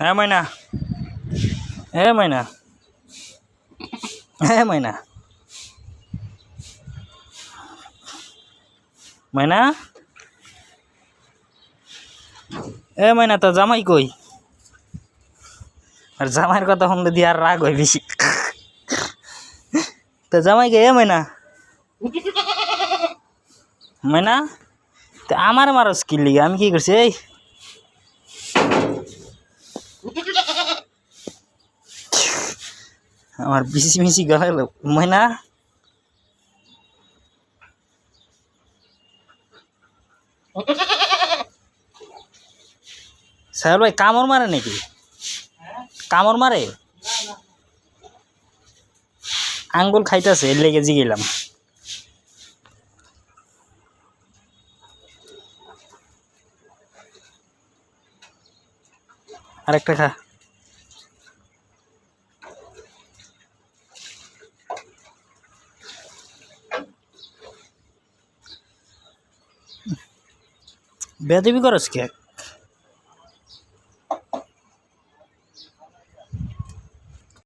হ্যাঁ ময়না হ্যাঁ ময়না হ্যাঁ ময়না ময়না এ ময়না তো জামাই কই? আর জামাইয়ের কথা শুনলে দিয়ে আর রাগ হয় বেশি। তো জামাই কে, এ ময়না ময়না তো আমার মারো স্কিল লিগে? আমি কি করছি, এই? আমার বিসি মিসি গেল। ময়না সাহেব ভাই, কামড় মারে নাকি? কামড় মারে? আঙ্গুল খাইতেছে লেগে জিগেলাম আরেকটা খা। বেদবি করস কে?